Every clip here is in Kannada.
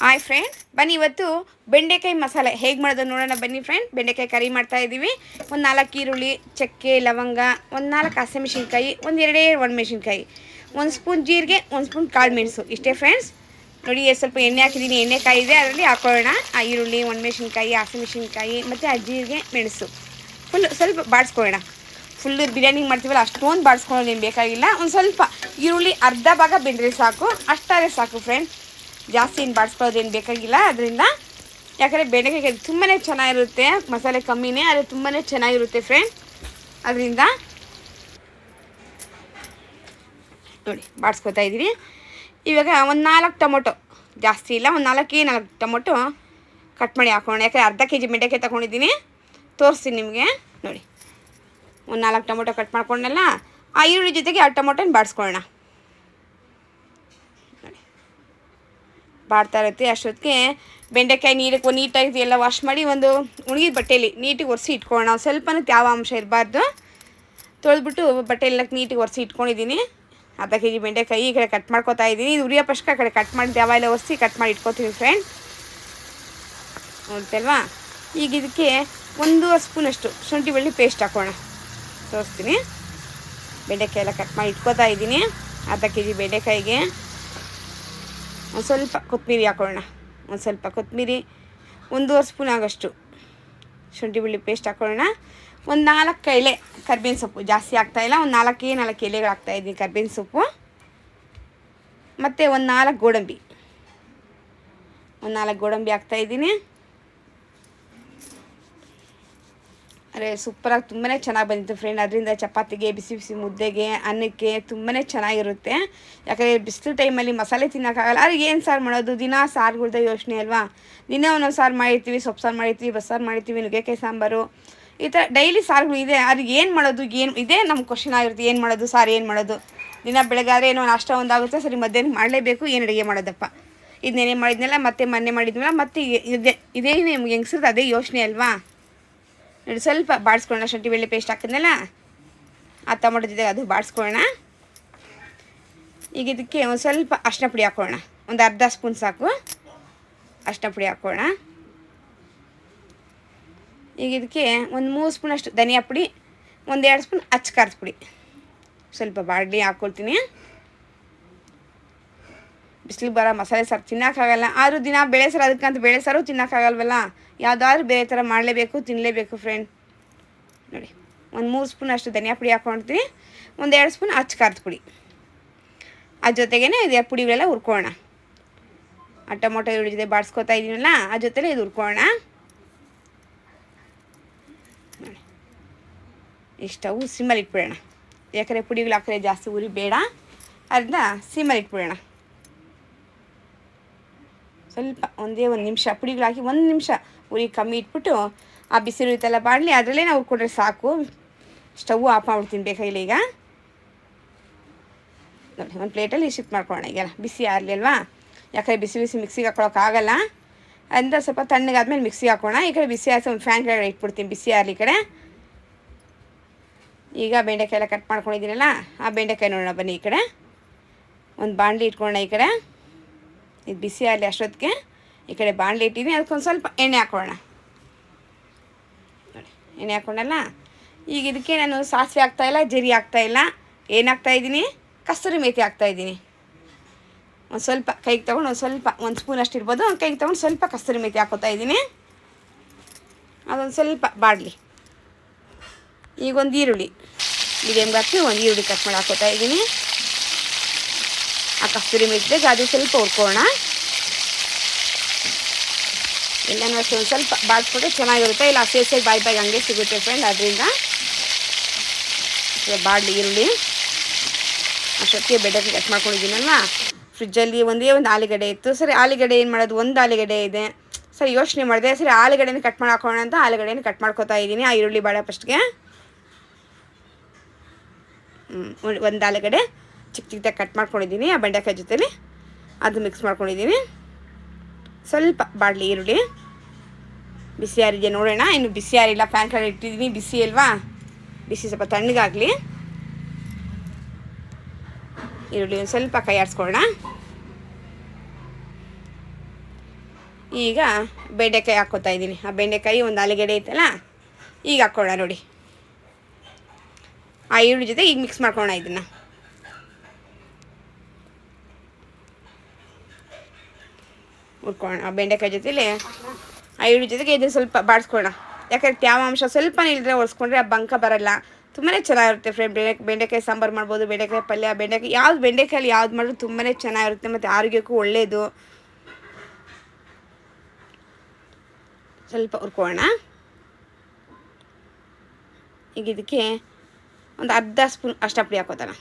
ಹಾಯ್ ಫ್ರೆಂಡ್ ಬನ್ನಿ ಇವತ್ತು ಬೆಂಡೆಕಾಯಿ ಮಸಾಲೆ. ಹೇಗೆ ಮಾಡೋದು ನೋಡೋಣ ಬನ್ನಿ ಫ್ರೆಂಡ್ ಬೆಂಡೆಕಾಯಿ ಕರಿ ಮಾಡ್ತಾ ಇದ್ದೀವಿ ಒಂದು ನಾಲ್ಕು ಈರುಳ್ಳಿ, ಚಕ್ಕೆ, ಲವಂಗ, ಒಂದು ನಾಲ್ಕು ಹಸಿಮೆಣ್ಸಿನ್ಕಾಯಿ, ಒಂದು ಎರಡೇ ಒಣಮೆಣಸಿನ್ಕಾಯಿ, ಒಂದು ಸ್ಪೂನ್ ಜೀರಿಗೆ, ಒಂದು ಸ್ಪೂನ್ ಕಾಳು ಮೆಣಸು. ಇಷ್ಟೇ ಫ್ರೆಂಡ್ಸ್ ನೋಡಿ ಸ್ವಲ್ಪ ಎಣ್ಣೆ ಹಾಕಿದ್ದೀನಿ ಎಣ್ಣೆ ಕಾಯಿ ಇದೆ ಅದರಲ್ಲಿ ಹಾಕೊಳ್ಳೋಣ. ಆ ಈರುಳ್ಳಿ, ಒಣಮೆಣ್ಸಿನ್ಕಾಯಿ, ಹಸಿಮೆಣ್ಸಿನ್ಕಾಯಿ ಮತ್ತು ಆ ಜೀರಿಗೆ, ಮೆಣಸು. ಫುಲ್ ಸ್ವಲ್ಪ ಬಾಡಿಸ್ಕೊಳ್ಳೋಣ. ಫುಲ್ಲು ಬಿರಿಯಾನಿ ಮಾಡ್ತೀವಲ್ಲ, ಅಷ್ಟೊಂದು ಬಾಡಿಸ್ಕೊಳ್ಳೋದು ಏನು ಬೇಕಾಗಿಲ್ಲ. ಒಂದು ಸ್ವಲ್ಪ ಈರುಳ್ಳಿ ಅರ್ಧ ಭಾಗ ಬೆಂದರೆ ಸಾಕು. ಅಷ್ಟಾದರೆ ಸಾಕು ಫ್ರೆಂಡ್ ಜಾಸ್ತಿ ಏನು ಬಾಡಿಸ್ಕೊಳ್ಳೋದೇನು ಬೇಕಾಗಿಲ್ಲ. ಅದರಿಂದ ಯಾಕಂದರೆ ಬೆಂಡೆಕಾಯಿ ತುಂಬಾ ಚೆನ್ನಾಗಿರುತ್ತೆ. ಮಸಾಲೆ ಕಮ್ಮಿನೇ ಆದರೆ ತುಂಬಾ ಚೆನ್ನಾಗಿರುತ್ತೆ ಫ್ರೆಂಡ್ ಅದರಿಂದ ನೋಡಿ, ಬಾಡಿಸ್ಕೊತಾ ಇದ್ದೀವಿ. ಇವಾಗ ಒಂದು ನಾಲ್ಕು ಟೊಮೊಟೊ. ಜಾಸ್ತಿ ಇಲ್ಲ, ಒಂದು ನಾಲ್ಕೇ ನಾಲ್ಕು ಟೊಮೊಟೊ ಕಟ್ ಮಾಡಿ ಹಾಕೋಣ. ಯಾಕಂದರೆ ಅರ್ಧ ಕೆ ಜಿ ಬೆಂಡೆಕಾಯಿ ತೊಗೊಂಡಿದ್ದೀನಿ. ತೋರಿಸ್ತೀನಿ ನಿಮಗೆ. ನೋಡಿ, ಒಂದು ನಾಲ್ಕು ಟೊಮೊಟೊ ಕಟ್ ಮಾಡ್ಕೊಂಡಲ್ಲ, ಆ ಈರುಳ್ಳಿ ಜೊತೆಗೆ ಆ ಟೊಮೊಟೊನ ಬಾಡಿಸ್ಕೊಳ್ಳೋಣ. ಬಾಡ್ತಾ ಇರುತ್ತೆ. ಅಷ್ಟೊತ್ತಿಗೆ ಬೆಂಡೆಕಾಯಿ ನೀರಕ್ಕೆ ನೀಟಾಗಿ ಎಲ್ಲ ವಾಶ್ ಮಾಡಿ ಒಂದು ಉಣಗಿದ ಬಟ್ಟೆಯಲ್ಲಿ ನೀಟಿಗೆ ಒರೆಸಿ ಇಟ್ಕೊಳ್ಳೋಣ. ಸ್ವಲ್ಪನೂ ತ್ಯಾವ ಅಂಶ ಇರಬಾರ್ದು. ತೊಳೆದ್ಬಿಟ್ಟು ಬಟ್ಟೆ ಎಲ್ಲ ನೀಟಿಗೆ ಒರೆಸಿ ಇಟ್ಕೊಂಡಿದ್ದೀನಿ. ಅರ್ಧ ಕೆ ಜಿ ಬೆಂಡೆಕಾಯಿ ಈ ಕಡೆ ಕಟ್ ಮಾಡ್ಕೋತಾ ಇದ್ದೀನಿ. ಇದು ಉರಿಯೋ ಪಶ್ಕ ಕಡೆ ಕಟ್ ಮಾಡಿ ತ್ಯಾವ ಎಲ್ಲ ಒರೆಸಿ ಕಟ್ ಮಾಡಿ ಇಟ್ಕೋತೀವಿ ಫ್ರೆಂಡ್ ನೋಡ್ತಲ್ವಾ? ಈಗ ಇದಕ್ಕೆ ಒಂದು ಸ್ಪೂನಷ್ಟು ಶುಂಠಿ ಬೆಳ್ಳಿ ಪೇಸ್ಟ್ ಹಾಕೋಣ. ತೋರಿಸ್ತೀನಿ. ಬೆಂಡೆಕಾಯಿ ಎಲ್ಲ ಕಟ್ ಮಾಡಿ ಇಟ್ಕೋತಾ ಇದ್ದೀನಿ. ಅರ್ಧ ಕೆ ಜಿ ಬೆಂಡೆಕಾಯಿಗೆ ಒಂದು ಸ್ವಲ್ಪ ಕೊತ್ತಂಬರಿ ಹಾಕೊಳ್ಳೋಣ. ಒಂದು ಸ್ವಲ್ಪ ಕೊತ್ತಂಬರಿ ಒಂದೂವರೆ ಸ್ಪೂನ್ ಆಗೋಷ್ಟು ಶುಂಠಿ ಬೆಳ್ಳಿ ಪೇಸ್ಟ್ ಹಾಕೊಳ್ಳೋಣ. ಒಂದು ನಾಲ್ಕು ಎಲೆ ಕರ್ಬೇವಿನ ಸೊಪ್ಪು ಜಾಸ್ತಿ ಆಗ್ತಾಯಿಲ್ಲ ಒಂದು ನಾಲ್ಕೇ ನಾಲ್ಕು ಎಲೆಗಳು ಹಾಕ್ತಾಯಿದ್ದೀನಿ ಕರ್ಬೇವಿನ ಸೊಪ್ಪು. ಮತ್ತು ಒಂದು ನಾಲ್ಕು ಗೋಡಂಬಿ. ಒಂದು ನಾಲ್ಕು ಗೋಡಂಬಿ ಹಾಕ್ತಾಯಿದ್ದೀನಿ ಅರೆ ಸೂಪರಾಗಿ ತುಂಬಾ ಚೆನ್ನಾಗಿ ಬಂದಿತ್ತು ಫ್ರೆಂಡ್ ಅದರಿಂದ ಚಪಾತಿಗೆ, ಬಿಸಿ ಬಿಸಿ ಮುದ್ದೆಗೆ, ಅನ್ನಕ್ಕೆ ತುಂಬಾ ಚೆನ್ನಾಗಿರುತ್ತೆ. ಯಾಕಂದರೆ ಬಿಸಿಲು ಟೈಮಲ್ಲಿ ಮಸಾಲೆ ತಿನ್ನೋಕ್ಕಾಗಲ್ಲ. ಅದು ಏನು ಸಾರು ಮಾಡೋದು? ದಿನ ಸಾರುಗಳ್ದೆ ಯೋಚನೆ ಅಲ್ವಾ? ದಿನ ಒಂದೊಂದು ಸಾರು ಮಾಡಿರ್ತೀವಿ, ಸೊಪ್ಪು ಸಾರು ಮಾಡಿರ್ತೀವಿ ಬಸ್ಸಾರು ಮಾಡಿರ್ತೀವಿ, ನುಗ್ಗೆಕಾಯಿ ಸಾಂಬಾರು. ಈ ಥರ ಡೈಲಿ ಸಾರುಗಳು ಇದೆ. ಅದು ಏನು ಮಾಡೋದು? ಏನು ಇದೇ? ನಮ್ಮ ಕ್ವಶನ್ ಆಗಿರುತ್ತೆ. ಏನು ಮಾಡೋದು? ಸಾರು ಏನು ಮಾಡೋದು? ದಿನ ಬೆಳಗಾದ್ರೆ ಏನೋ ನಾಷ್ಟ ಒಂದಾಗುತ್ತೆ. ಸರಿ ಮಧ್ಯಾಹ್ನ ಮಾಡಲೇಬೇಕು. ಏನು ಅಡುಗೆ ಮಾಡೋದಪ್ಪ? ಇದನ್ನೇನೇ ಮಾಡಿದ್ನಲ್ಲ, ಮತ್ತೆ ಮೊನ್ನೆ ಮಾಡಿದ್ನಲ್ಲ, ಮತ್ತೆ ಇದೇ ಇದೇ ನಿಮ್ಗೆ ಹೆಂಗ್ಸದ್ದು ಅದೇ ಯೋಚನೆ ಅಲ್ವಾ? ನೋಡಿ ಸ್ವಲ್ಪ ಬಾಡಿಸ್ಕೊಳ್ಳೋಣ, ಶುಂಠಿ ಬೆಳ್ಳಿ ಪೇಸ್ಟ್ ಹಾಕಿದ್ನಲ್ಲ? ಆ ಟೊಮೊಟೊ ಜೊತೆ ಅದು ಬಾಡಿಸ್ಕೊಳ್ಳೋಣ. ಈಗ ಇದಕ್ಕೆ ಒಂದು ಸ್ವಲ್ಪ ಅರ್ಶಿನ ಪುಡಿ ಹಾಕ್ಕೊಳ್ಳೋಣ ಒಂದು ಅರ್ಧ ಸ್ಪೂನ್ ಸಾಕು. ಅರ್ಶಿನ ಪುಡಿ ಹಾಕೋಣ. ಈಗ ಇದಕ್ಕೆ ಒಂದು ಮೂರು ಸ್ಪೂನ್ ಅಷ್ಟು ಧನಿಯಾ ಪುಡಿ, ಒಂದು ಎರಡು ಸ್ಪೂನ್ ಅಚ್ಚ ಖಾರದ ಪುಡಿ. ಸ್ವಲ್ಪ ಬಾಡ್ಲಿ ಹಾಕ್ಕೊಳ್ತೀನಿ ಬಿಸಿಲು ಬರೋ, ಮಸಾಲೆ ಸಾರು ತಿನ್ನೋಕ್ಕಾಗಲ್ಲ ಆದರೂ ದಿನ ಬೇಳೆ ಸಾರು ಅದಕ್ಕಂತ ಬೇಳೆ ಸಾರು ತಿನ್ನೋಕ್ಕಾಗಲ್ವಲ್ಲ ಯಾವುದಾದ್ರೂ ಬೇರೆ ಥರ ಮಾಡಲೇಬೇಕು ತಿನ್ನಲೇಬೇಕು ಫ್ರೆಂಡ್ ನೋಡಿ, ಒಂದು ಮೂರು ಸ್ಪೂನ್ ಅಷ್ಟು ಧನಿಯಾ ಪುಡಿ ಹಾಕ್ಕೊಳ್ತೀನಿ ಒಂದು ಎರಡು ಸ್ಪೂನ್ ಅಚ್ಚ ಖಾರದ ಪುಡಿ. ಅದ್ರ ಜೊತೆಗೇ ಇದು ಪುಡಿಗಳೆಲ್ಲ ಹುರ್ಕೊಳ್ಳೋಣ. ಆ ಟೊಮೊಟೊ ಜೊತೆ ಬಾಡಿಸ್ಕೊತಾ ಇದ್ದೀನಲ್ಲ ಆ ಜೊತೆಲೇ ಇದು ಹುರ್ಕೊಳ್ಳೋಣ. ನೋಡಿ ಇಷ್ಟವು ಸಿಮ್ಮಲ್ಲಿ ಇಟ್ಬಿಡೋಣ. ಯಾಕಂದರೆ ಪುಡಿಗಳು ಹಾಕಿದ್ರೆ ಜಾಸ್ತಿ ಉರಿ ಬೇಡ ಅದನ್ನ ಸಿಮ್ಮಲ್ಲಿ ಇಟ್ಬಿಡೋಣ. ಸ್ವಲ್ಪ ಒಂದೇ ಒಂದು ನಿಮಿಷ ಪುಡಿಗಳು ಹಾಕಿ ಒಂದು ನಿಮಿಷ ಉರಿ ಕಮ್ಮಿ ಇಟ್ಬಿಟ್ಟು ಆ ಬಿಸಿ ಇರುತ್ತಲ್ಲ ಬಾಣಲಿ, ಅದರಲ್ಲೇ ನಾವು ಕೊಡ್ರೆ ಸಾಕು. ಸ್ಟವ್ ಆಫ್ ಮಾಡ್ಬಿಡ್ತೀನಿ ಬೇಕಾಗಿಲ್ಲ ಈಗ. ನೋಡಿ, ಒಂದು ಪ್ಲೇಟಲ್ಲಿ ಶಿಫ್ಟ್ ಮಾಡ್ಕೊಳ್ಳೋಣ ಈಗೆಲ್ಲ ಬಿಸಿ ಆಗಲಿ ಅಲ್ವಾ? ಯಾಕಂದರೆ ಬಿಸಿ ಬಿಸಿ ಮಿಕ್ಸಿಗೆ ಹಾಕ್ಕೊಳಕ್ಕಾಗಲ್ಲ ಅಂತ ಸ್ವಲ್ಪ ತಣ್ಣಗಾದ್ಮೇಲೆ ಮಿಕ್ಸಿಗೆ ಹಾಕೋಣ. ಈ ಕಡೆ ಬಿಸಿ ಆಯ್ತು ಒಂದು ಫ್ಯಾನ್ ಕೆಳಗಡೆ ಇಟ್ಬಿಡ್ತೀನಿ ಬಿಸಿ ಆಗಲಿ ಈ ಕಡೆ. ಈಗ ಬೆಂಡೆಕಾಯಿ ಎಲ್ಲ ಕಟ್ ಮಾಡ್ಕೊಂಡಿದ್ದೀನಲ್ಲ, ಆ ಬೆಂಡೆಕಾಯಿ ನೋಡೋಣ ಬನ್ನಿ ಈ ಕಡೆ. ಒಂದು ಬಾಣಲಿ ಇಟ್ಕೊಳ್ಳೋಣ ಈ ಕಡೆ. ಇದು ಬಿಸಿ ಆಗಲಿ ಅಷ್ಟೊತ್ತಿಗೆ ಈ ಕಡೆ ಬಾಣಲಿ ಇಟ್ಟಿದ್ದೀನಿ. ಅದಕ್ಕೊಂದು ಸ್ವಲ್ಪ ಎಣ್ಣೆ ಹಾಕೊಳ್ಳೋಣ. ನೋಡಿ, ಎಣ್ಣೆ ಹಾಕ್ಕೊಂಡಲ್ಲ ಈಗ ಇದಕ್ಕೆ ನಾನು ಸಾಸಿವೆ ಹಾಕ್ತಾಯಿಲ್ಲ ಜರಿ ಹಾಕ್ತಾಯಿಲ್ಲ ಏನು ಹಾಕ್ತಾಯಿದ್ದೀನಿ ಕಸ್ತೂರಿ ಮೇಥಿ ಹಾಕ್ತಾಯಿದ್ದೀನಿ ಒಂದು ಸ್ವಲ್ಪ ಕೈಗೆ ತೊಗೊಂಡು ಒಂದು ಸ್ವಲ್ಪ, ಒಂದು ಸ್ಪೂನ್ ಅಷ್ಟು ಇರ್ಬೋದು ಒಂದು ಕೈಗೆ ತೊಗೊಂಡು ಸ್ವಲ್ಪ ಕಸ್ತೂರಿ ಮೇಥಿ ಹಾಕೋತಾ ಇದ್ದೀನಿ. ಅದೊಂದು ಸ್ವಲ್ಪ ಬಾಡಲಿ. ಈಗ ಒಂದು ಈರುಳ್ಳಿ. ಮೀಡಿಯಮ್ಗೆ ಹಾಕಿ ಒಂದು ಈರುಳ್ಳಿ ಕಟ್ ಮಾಡಿ ಹಾಕೋತಾ ಇದ್ದೀನಿ. ಆ ಕಸ್ತೂರಿ ಮೆತ್ತಿಗೆ ಅದು ಸ್ವಲ್ಪ ಹುರ್ಕೋಣ ಎಲ್ಲನೂ ಒಂದು ಸ್ವಲ್ಪ ಬಾಡಿಸ್ಬಿಟ್ರೆ ಚೆನ್ನಾಗಿರುತ್ತೆ. ಇಲ್ಲ ಹಸಿ ಹಸಿ ಬಾಯಿ ಬಾಯಿ ಹಂಗೆ ಸಿಗುತ್ತೆ ಫ್ರೆಂಡ್ ಅದರಿಂದ ಬಾಡಲಿ, ಈರುಳ್ಳಿ ಅಷ್ಟೊತ್ತಿಗೆ ಬೆಡ್ಡಕ್ಕೆ ಕಟ್ ಮಾಡ್ಕೊಂಡಿದ್ದೀನಲ್ವ? ಫ್ರಿಜ್ಜಲ್ಲಿ ಒಂದೇ ಒಂದು ಆಲೂಗಡ್ಡೆ ಇತ್ತು. ಸರಿ, ಆಲೂಗಡ್ಡೆ ಏನು ಮಾಡೋದು? ಒಂದು ಆಲೂಗಡ್ಡೆ ಇದೆ. ಸರಿ, ಯೋಚನೆ ಮಾಡಿದೆ. ಸರಿ, ಆಲೂಗಡ್ಡೆನ ಕಟ್ ಮಾಡಿ ಹಾಕೋಣ ಅಂತ ಆಲೂಗಡ್ಡೆನ ಕಟ್ ಮಾಡ್ಕೊತಾ ಇದ್ದೀನಿ. ಆ ಈರುಳ್ಳಿ ಬಾಳೆ ಫಸ್ಟ್ಗೆ ಒಂದು ಆಲೂಗಡ್ಡೆ. ಚಿಕ್ಕ ಚಿಕ್ಕದಾಗಿ ಕಟ್ ಮಾಡ್ಕೊಂಡಿದ್ದೀನಿ, ಆ ಬೆಂಡೆಕಾಯಿ ಜೊತೆಲಿ ಅದು ಮಿಕ್ಸ್ ಮಾಡ್ಕೊಂಡಿದ್ದೀನಿ. ಸ್ವಲ್ಪ ಬಾಡಲಿ ಈರುಳ್ಳಿ. ಬಿಸಿ ಯಾರಿದೆ ನೋಡೋಣ, ಇನ್ನು ಬಿಸಿ ಯಾರಿಲ್ಲ ಫ್ಯಾನ್ ಕಡೆ ಇಟ್ಟಿದ್ದೀನಿ, ಬಿಸಿ ಅಲ್ವಾ? ಬಿಸಿ ಸ್ವಲ್ಪ ತಣ್ಣಗಾಗಲಿ. ಈರುಳ್ಳಿ ಒಂದು ಸ್ವಲ್ಪ ಕೈ ಆಡಿಸ್ಕೊಳ್ಳೋಣ ಈಗ ಬೆಂಡೆಕಾಯಿ ಹಾಕ್ಕೋತಾ ಇದ್ದೀನಿ. ಆ ಬೆಂಡೆಕಾಯಿ ಒಂದು ಆಲೂಗಡ್ಡೆ ಐತಲ್ಲ, ಈಗ ಹಾಕ್ಕೊಳ್ಳೋಣ ನೋಡಿ. ಆ ಈರುಳ್ಳಿ ಜೊತೆ ಈಗ ಮಿಕ್ಸ್ ಮಾಡ್ಕೊಳ್ಳೋಣ ಇದನ್ನು. ಹುರ್ಕೊಳ್ಳೋಣ. ಬೆಂಡೆಕಾಯಿ ಜೊತೆಲಿ ಆ ಈರುಳ್ಳಿ ಜೊತೆಗೆ ಇದನ್ನು ಸ್ವಲ್ಪ ಬಾಡಿಸ್ಕೊಳ್ಳೋಣ. ಯಾಕಂದ್ರೆ ತ್ಯಾವಾಂಶ ಸ್ವಲ್ಪ ಇಲ್ಲದ್ರೆ ಒರೆಸ್ಕೊಂಡ್ರೆ ಆ ಬಂಕ ಬರಲ್ಲ. ತುಂಬಾ ಚೆನ್ನಾಗಿರುತ್ತೆ ಫ್ರೆಂಡ್. ಬೆಂಡೆ ಬೆಂಡೆಕಾಯಿ ಸಾಂಬಾರು ಮಾಡ್ಬೋದು, ಬೆಂಡೆಕಾಯಿ ಪಲ್ಯ, ಬೆಂಡೆಕಾಯಿ ಯಾವ್ದು ಬೆಂಡೆಕಾಯಲ್ಲಿ ಯಾವ್ದು ಮಾಡಿದ್ರು ತುಂಬಾ ಚೆನ್ನಾಗಿರುತ್ತೆ ಮತ್ತು ಆರೋಗ್ಯಕ್ಕೂ ಒಳ್ಳೆಯದು ಸ್ವಲ್ಪ ಹುರ್ಕೊಳ್ಳೋಣ. ಈಗ ಇದಕ್ಕೆ ಒಂದು ಅರ್ಧ ಸ್ಪೂನ್ ಅಷ್ಟಪುಡಿ ಪುಡಿ ಹಾಕೋತಾನ.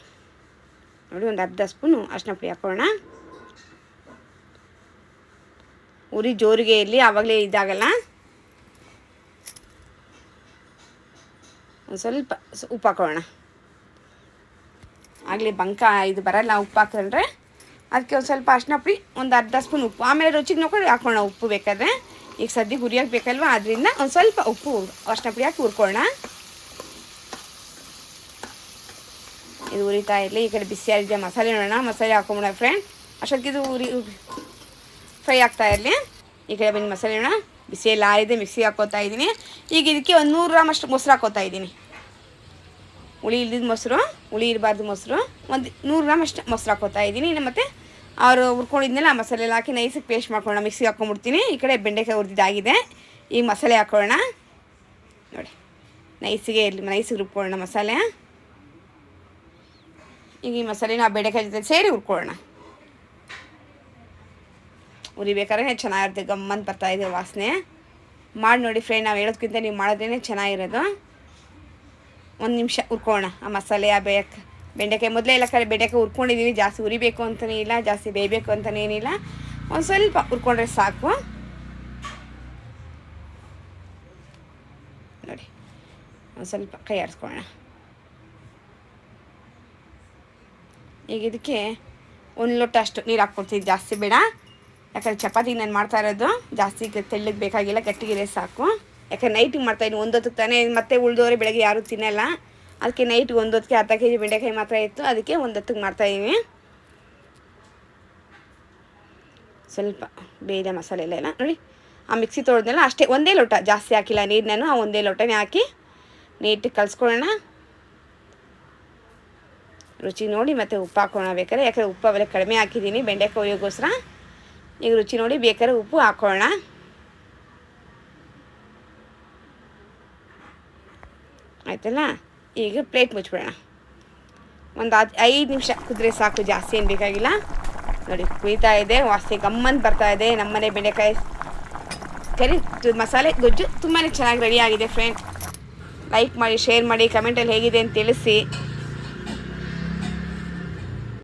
ನೋಡಿ, ಒಂದು ಅರ್ಧ ಸ್ಪೂನು ಅಷ್ಟಪುಡಿ ಪುಡಿ ಹಾಕೋಣ. ಉರಿ ಜೋರಿಗೆ ಇರಲಿ ಆವಾಗಲೇ ಇದಾಗಲ್ಲ? ಒಂದು ಸ್ವಲ್ಪ ಉಪ್ಪು ಹಾಕೋಣ. ಆಗಲಿ ಬಂಕ ಇದು ಬರಲ್ಲ, ಉಪ್ಪು ಹಾಕೊಂಡ್ರೆ ಅದಕ್ಕೆ ಒಂದು ಸ್ವಲ್ಪ ಅರ್ಶಿನ ಪುಡಿ, ಒಂದು ಅರ್ಧ ಸ್ಪೂನ್ ಉಪ್ಪು. ಆಮೇಲೆ ರುಚಿಗೆ ನೋಡ್ಕೊಂಡು ಹಾಕೋಣ ಉಪ್ಪು ಬೇಕಾದ್ರೆ. ಈಗ ಸದ್ಯಕ್ಕೆ ಹುರಿಯೋಕೆ ಬೇಕಲ್ವ ಅದರಿಂದ ಒಂದು ಸ್ವಲ್ಪ ಉಪ್ಪು ಅರ್ಶಿನ ಪುಡಿ ಹಾಕಿ ಹುರ್ಕೊಳ್ಳೋಣ. ಇದು ಉರಿತಾ ಇರಲಿ, ಈ ಕಡೆ ಬಿಸಿ ಆಗಿದೆ, ಮಸಾಲೆ ನೋಡೋಣ, ಮಸಾಲೆ ಹಾಕೊಂಬಿಡೋಣ ಫ್ರೆಂಡ್ ಅಷ್ಟೊತ್ತಿಗೆ ಇದು ಉರಿ. ಫ್ರೈ ಆಗ್ತಾ ಇರಲಿ. ಈ ಕಡೆ ಬಂದು ಮಸಾಲೆ ಬಿಸಿಯಲ್ಲಿ ಆರಿದೆ, ಮಿಕ್ಸಿ ಹಾಕೋತಾ ಇದ್ದೀನಿ. ಈಗ ಇದಕ್ಕೆ ಒಂದು ನೂರು ಗ್ರಾಮ್ ಅಷ್ಟು ಮೊಸರು ಹಾಕೋತಾ ಇದ್ದೀನಿ. ಹುಳಿ ಇಲ್ದಿದ್ದ ಮೊಸರು, ಹುಳಿ ಇರಬಾರ್ದು ಮೊಸರು. ಒಂದು ನೂರು ಗ್ರಾಮ್ ಅಷ್ಟು ಮೊಸರು ಹಾಕೋತಾ ಇದ್ದೀನಿ. ಇನ್ನು ಮತ್ತು ಅವರು ಹುರ್ಕೊಂಡಿದ್ನೆಲ್ಲ, ಆ ಮಸಾಲೆ ಹಾಕಿ ನೈಸಿಗೆ ಪೇಸ್ಟ್ ಮಾಡ್ಕೊಳ್ಳೋಣ. ಮಿಕ್ಸಿಗೆ ಹಾಕೊಂಡ್ಬಿಡ್ತೀನಿ. ಈ ಕಡೆ ಬೆಂಡೆಕಾಯಿ ಹುರಿದಿದ್ದಾಗಿದೆ. ಈ ಮಸಾಲೆ ಹಾಕೊಳ್ಳೋಣ. ನೋಡಿ, ನೈಸಿಗೆ ಇರಲಿ, ನೈಸಿಗೆ ರುಬ್ಕೊಳ್ಳೋಣ ಮಸಾಲೆ. ಈಗ ಈ ಮಸಾಲೆನ ಆ ಬೆಂಡೆಕಾಯಿ ಜೊತೆ ಸೇರಿ ಹುರ್ಕೊಳ್ಳೋಣ. ಉರಿಬೇಕಾದ್ರೆ ಚೆನ್ನಾಗಿರುತ್ತೆ. ಗಮ್ಮಂತ ಬರ್ತಾ ಇದೆ ವಾಸನೆ. ಮಾಡಿ ನೋಡಿ ಫ್ರೆಂಡ್ ನಾವು ಹೇಳೋದ್ಕಿಂತ ನೀವು ಮಾಡೋದ್ರೇ ಚೆನ್ನಾಗಿರೋದು. ಒಂದು ನಿಮಿಷ ಹುರ್ಕೋಣ ಆ ಮಸಾಲೆ, ಆ ಬೇಕ ಬೆಂಡೆಕಾಯಿ. ಮೊದಲೇ ಎಲ್ಲ ಕಡೆ ಬೆಂಡೆಕಾಯಿ ಹುರ್ಕೊಂಡಿದ್ದೀವಿ ಜಾಸ್ತಿ ಉರಿಬೇಕು ಅಂತಲೇ ಇಲ್ಲ, ಜಾಸ್ತಿ ಬೇಯಬೇಕು ಅಂತಲೇ ಏನಿಲ್ಲ. ಒಂದು ಸ್ವಲ್ಪ ಹುರ್ಕೊಂಡ್ರೆ ಸಾಕು. ನೋಡಿ, ಒಂದು ಸ್ವಲ್ಪ ಕೈ ಆಡಿಸ್ಕೊಳ್ಳೋಣ. ಈಗ ಇದಕ್ಕೆ ಒಂದು ಲೋಟ ಅಷ್ಟು ನೀರು ಹಾಕ್ಕೊಡ್ತೀವಿ ಜಾಸ್ತಿ ಬೇಡ. ಯಾಕಂದ್ರೆ ಚಪಾತಿ ನಾನು ಮಾಡ್ತಾ ಇರೋದು ಜಾಸ್ತಿ ತೆಳ್ಳಗೆ ಬೇಕಾಗಿಲ್ಲ, ಗಟ್ಟಿಗಿರೆ ಸಾಕು. ಯಾಕಂದ್ರೆ ನೈಟಿಗೆ ಮಾಡ್ತಾಯಿದ್ದೀನಿ ಒಂದೊತ್ತಿಗೆ ತಾನೇ ಮತ್ತೆ ಉಳಿದೋರೆ ಬೆಳಗ್ಗೆ ಯಾರೂ ತಿನ್ನಲ್ಲ. ಅದಕ್ಕೆ ನೈಟ್ಗೆ ಒಂದೊತ್ತಿಗೆ ಅರ್ಧ ಕೆ ಜಿ ಬೆಂಡೆಕಾಯಿ ಮಾತ್ರ ಇತ್ತು, ಅದಕ್ಕೆ ಒಂದೊತ್ತಿಗೆ ಮಾಡ್ತಾಯಿದ್ದೀನಿ ಸ್ವಲ್ಪ ಬೇರೆ ಮಸಾಲೆ ಎಲ್ಲ ಇಲ್ಲ ನೋಡಿ, ಆ ಮಿಕ್ಸಿ ತೊಳೆದ್ನಲ್ಲ, ಅಷ್ಟೇ ಒಂದೇ ಲೋಟ ಜಾಸ್ತಿ ಹಾಕಿಲ್ಲ ನೀರು ನಾನು ಆ ಒಂದೇ ಲೋಟನೇ ಹಾಕಿ ನೀಟಿಗೆ ಕಲಿಸ್ಕೊಳ್ಳೋಣ. ರುಚಿ ನೋಡಿ ಮತ್ತು ಉಪ್ಪು ಹಾಕೋಣ ಬೇಕಾದ್ರೆ, ಯಾಕಂದರೆ ಉಪ್ಪು ಅವೆಲ್ಲ ಕಡಿಮೆ ಹಾಕಿದ್ದೀನಿ ಬೆಂಡೆಕಾಯಿ ಒಯ್ಯೋಗೋಸ್ಕರ ಈಗ ರುಚಿ ನೋಡಿ ಬೇಕಾದ್ರೆ ಉಪ್ಪು ಹಾಕೊಳ್ಳೋಣ. ಆಯ್ತಲ್ಲ? ಈಗ ಪ್ಲೇಟ್ ಮುಚ್ಬಿಡೋಣ ಒಂದು ಹತ್ತು ಐದು ನಿಮಿಷ ಕುದ್ರೆ ಸಾಕು, ಜಾಸ್ತಿ ಏನು ಬೇಕಾಗಿಲ್ಲ. ನೋಡಿ, ಕುಯ್ತಾ ಇದೆ ವಾಸಿ ಗಮ್ಮನ್ ಬರ್ತಾ ಇದೆ, ನಮ್ಮನೆ ಬೆಂಡೆಕಾಯಿ. ಕರಿ ಮಸಾಲೆ ಗೊಜ್ಜು ತುಂಬಾ ಚೆನ್ನಾಗಿ ರೆಡಿ ಆಗಿದೆ ಫ್ರೆಂಡ್ ಲೈಕ್ ಮಾಡಿ ಶೇರ್ ಮಾಡಿ ಕಮೆಂಟಲ್ಲಿ ಹೇಗಿದೆ ಅಂತ ತಿಳಿಸಿ.